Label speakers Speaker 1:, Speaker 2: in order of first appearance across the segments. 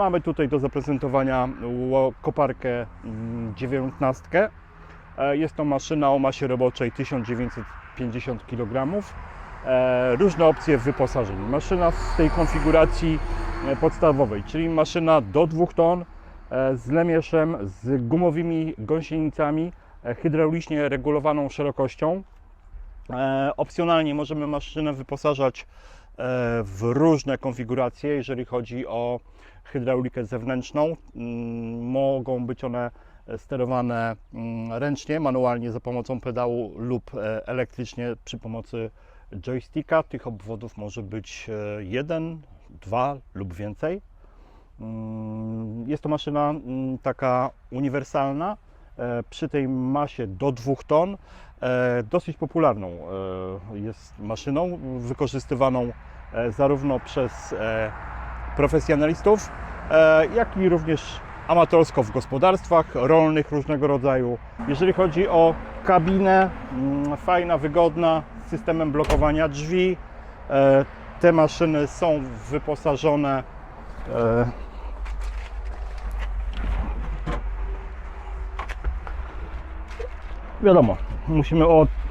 Speaker 1: mamy tutaj do zaprezentowania koparkę mm, 19. E, Jest to maszyna o masie roboczej 1950 kg. E, Różne opcje wyposażeń. Maszyna z tej konfiguracji e, podstawowej, czyli maszyna do 2 ton z lemieszem, z gumowymi gąsienicami, hydraulicznie regulowaną szerokością. Opcjonalnie możemy maszynę wyposażać w różne konfiguracje, jeżeli chodzi o hydraulikę zewnętrzną. Mm, Mogą być one sterowane mm, ręcznie, manualnie za pomocą pedału lub e, elektrycznie przy pomocy joysticka. Tych obwodów może być e, jeden, dwa lub więcej. Mm, Jest to maszyna taka uniwersalna, e, przy tej masie do 2 ton, e, dosyć popularną e, jest maszyną, wykorzystywaną e, zarówno przez e, profesjonalistów, e, jak i również amatorsko w gospodarstwach rolnych różnego rodzaju. Jeżeli chodzi o kabinę, mm, fajna, wygodna, z systemem blokowania drzwi. E, Te maszyny są wyposażone wiadomo, musimy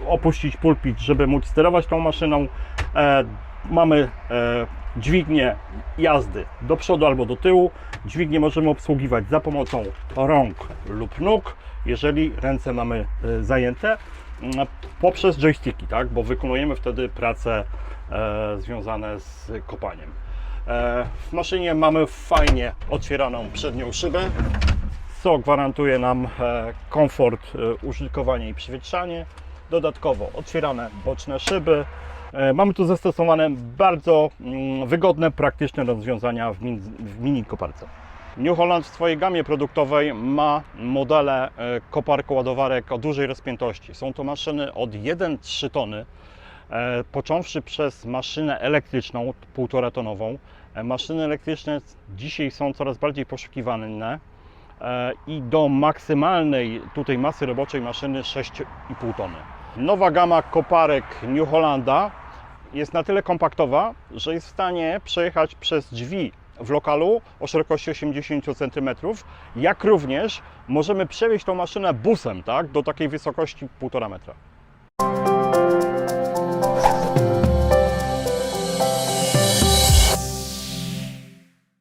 Speaker 1: opuścić pulpit, żeby móc sterować tą maszyną. E, mamy e, dźwignię jazdy do przodu albo do tyłu. Dźwignię możemy obsługiwać za pomocą rąk lub nóg, jeżeli ręce mamy e, zajęte, m, poprzez joysticki, tak? bo wykonujemy wtedy prace związane z kopaniem. W maszynie mamy fajnie otwieraną przednią szybę, co gwarantuje nam e, komfort e, użytkowania i przewietrzanie. Dodatkowo otwierane boczne szyby. E, Mamy tu zastosowane bardzo mm, wygodne, praktyczne rozwiązania w, min, w mini koparce. New Holland w swojej gamie produktowej ma modele e, koparko-ładowarek o dużej rozpiętości. Są to maszyny od 1,3 tony, począwszy przez maszynę elektryczną 1,5 tonową. Maszyny elektryczne dzisiaj są coraz bardziej poszukiwane i do maksymalnej tutaj masy roboczej maszyny 6,5 tony. Nowa gama koparek New Hollanda jest na tyle kompaktowa, że jest w stanie przejechać przez drzwi w lokalu o szerokości 80 cm, jak również możemy przewieźć tą maszynę busem tak, do takiej wysokości 1,5 metra.